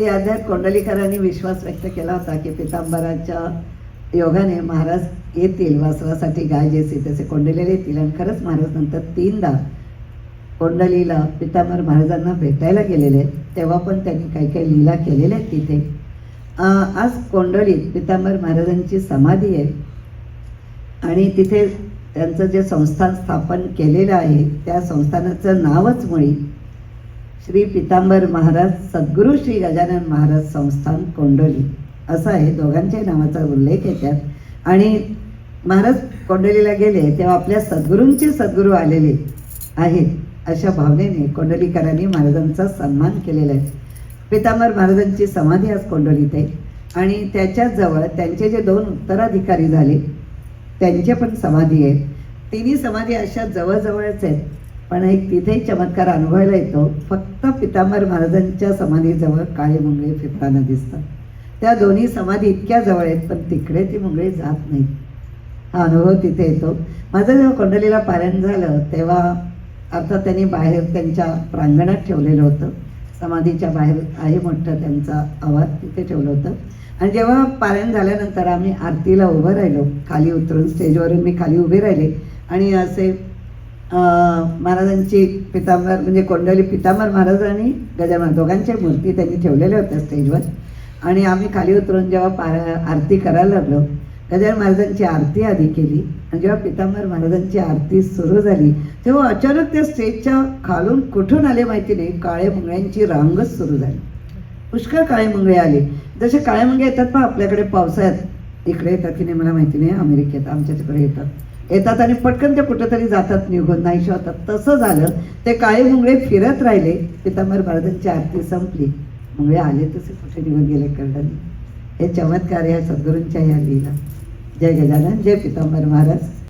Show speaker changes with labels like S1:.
S1: या अध्यात कोंडलीकरांनी विश्वास व्यक्त केला होता की पितांबराच्या योगाने महाराज येतील वासरासाठी गाय जेसी तसे कोंडलेले येतील. आणि खरंच महाराज नंतर तीनदा कोंडलीला पितांबर महाराजांना भेटायला गेलेले. आहेत. तेव्हा पण त्यांनी काही काही लीला केलेल्या आहेत तिथे. आज कोंडलीत पितांबर महाराजांची समाधी आहे. आणि तिथे त्यांचं जे संस्थान स्थापन केलेलं आहे त्या संस्थानाचं नावच मुळी श्री पितांबर महाराज सद्गुरू श्री गजानन महाराज संस्थान कोंडोली. असं आहे दोघांच्या नावाचा उल्लेख येतात आणि महाराज कोंडलीला गेले तेव्हा आपल्या सद्गुरूंचे सद्गुरू आलेले आहेत अशा भावनेने कोंडलीकरांनी महाराजांचा सन्मान केलेला आहे. पितांबर महाराजांची समाधी आज कोंडोलीत आहे. आणि त्याच्याजवळ त्यांचे जे दोन उत्तराधिकारी झाले त्यांचे पण समाधी आहे. तिन्ही समाधी अशा जवळजवळच आहेत. पण एक तिथेही चमत्कार अनुभवायला येतो. फक्त पितांबर महाराजांच्या समाधीजवळ काळे मुंगळे फिरताना दिसतात. त्या दोन्ही समाधी इतक्या जवळ आहेत पण तिकडे ती मुंगळे जात नाहीत. हा अनुभव तिथे येतो. माझं जेव्हा कोंडलीला पारायण झालं तेव्हा अर्थात त्यांनी बाहेर त्यांच्या प्रांगणात ठेवलेलं होतं. समाधीच्या बाहेर आहे मोठं त्यांचा आवाज तिथे ठेवलं होतं. आणि जेव्हा पारायण झाल्यानंतर आम्ही आरतीला उभं राहिलो. खाली उतरून स्टेजवरून मी खाली उभे राहिले. आणि असे महाराजांची पितांबर म्हणजे कोंडली पितांबर महाराज आणि गजानन दोघांच्या मूर्ती त्यांनी ठेवलेल्या होत्या स्टेजवर. आणि आम्ही खाली उतरून जेव्हा पारा आरती करायला लागलो गजानन महाराजांची आरती आधी केली आणि जेव्हा पितांबर महाराजांची आरती सुरू झाली तेव्हा अचानक त्या स्टेजच्या खालून कुठून आले माहिती नाही काळे मुंगळ्यांची रांगच सुरू झाली. पुष्कळ काळे मुंगळे आले. जसे काळे मुंगळे येतात पहा आपल्याकडे पावसाळ्यात. इकडे येतात की नाही मला माहिती नाही अमेरिकेत आमच्या तिकडे येतात. येतात आणि पटकन ते कुठेतरी जातात निघून नाहीशे होतात तसं झालं ते काळे मुंगळे फिरत राहिले. पितांबर महाराजांची आरती संपली. मुंगळे आले तसे कुठे निघून गेले कळलं हे चमत्कार या सद्गुरूंच्या या लीला. जय गजानन जय पितांबर महाराज.